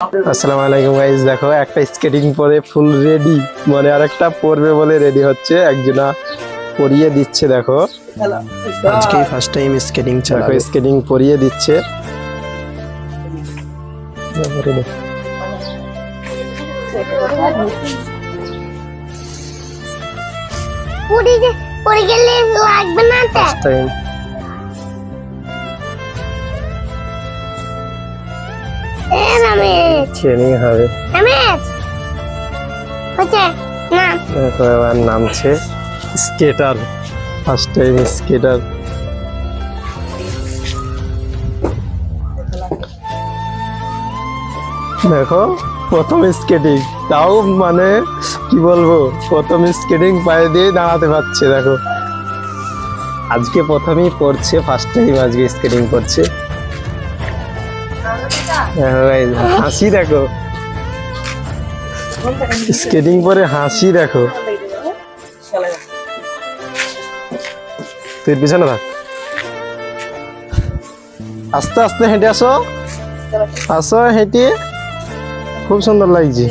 আসসালামু আলাইকুম গাইজ দেখো একটা স্কেটিং পরে ফুল রেডি মানে আরেকটা পরবে বলে রেডি হচ্ছে একজনা পরিয়ে দিচ্ছে দেখো। আজকেই ফার্স্ট টাইম স্কেটিং চালাবে। স্কেটিং পরিয়ে দিচ্ছে। পুরি গেলে লাগবে না ট্রেনিং হবে। এবার নামছে স্কেটার ফার্স্ট টাইম স্কেটার। দেখো প্রথম স্কেটিং তাও মানে কি বলব প্রথম স্কেটিং পায়ে দিয়ে দাঁড়াতে পারছে দেখো। আজকে প্রথমেই পড়ছে ফার্স্ট টাইম আজকে স্কেটিং করছে। হাসি দেখো। স্কেটিং পরে হাসি দেখো। তুই পিছনে থাক। আস্তে আস্তে হেঁটে আসো। আসো হেঁটে। খুব সুন্দর লাগছে।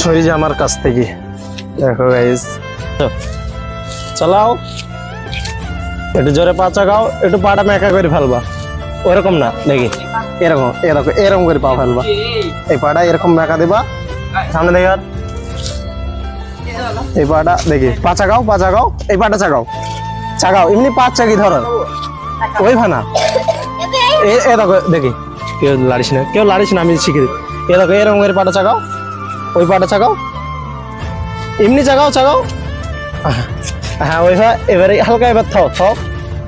সরি আমার কাছ থেকে। দেখো গাইস চালাও। একটু জোরে পা চাগাও, একটু পাটা মেকা করে ফেলবা। ওরকম না, দেখি। এরকম এরকম এরকম করে পা ফেলবা। এই পাটা এরকম মেকা দিবা। সামনে দেখি এই পাটা, দেখি, পা চাগাও পা চাগাও, এই পাটা চাগাও। চাগাও, এমনি পা চাগি ধরো। ওই ভানা। এ দেখো, দেখি। কেউ লাড়িস না, কেউ লাড়িস না, আমি শিখে দিই। এ দেখো, এরকম করে পাটা চাগাও। ওই পাটা চাগাও। এমনি চাগাও চাগাও হ্যাঁ ওই ভাই এবারে হালকা এবার থাও থাও।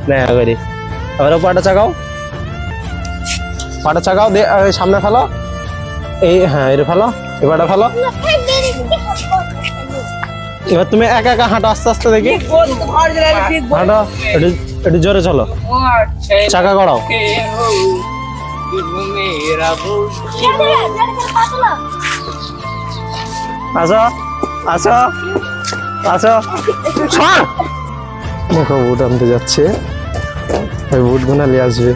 না এবারে এবারে পাটা চাগাও। পাটা চাগাও, দে সামনে ফেলো। এই হ্যাঁ এটা ফেলো এবারটা ফেলো। এবার তুমি একা একা হাঁটো আস্তে আস্তে দেখি। হাঁটো, একটু একটু জোরে চলো। চাকা গড়াও। আসো আসো। আসো। সর! দেখো, বুট আনতে যাচ্ছে। ওই বুট নিয়ে আসবে।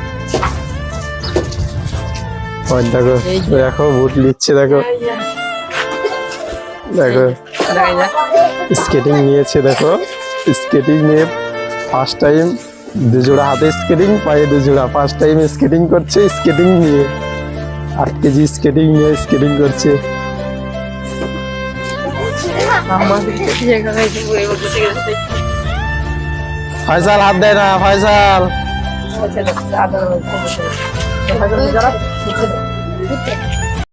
দেখো দেখো, বুট নিচ্ছে, দেখো। দেখো স্কেটিং নিয়েছে, দেখো। স্কেটিং নিয়ে ফার্স্ট টাইম দুজোড়া হাতে স্কেটিং পায়ে দুজোড়া। ফার্স্ট টাইম স্কেটিং করছে স্কেটিং নিয়ে। আট কেজি স্কেটিং নিয়ে স্কেটিং করছে। ফয়সাল হাত দেয় না ফয়সাল।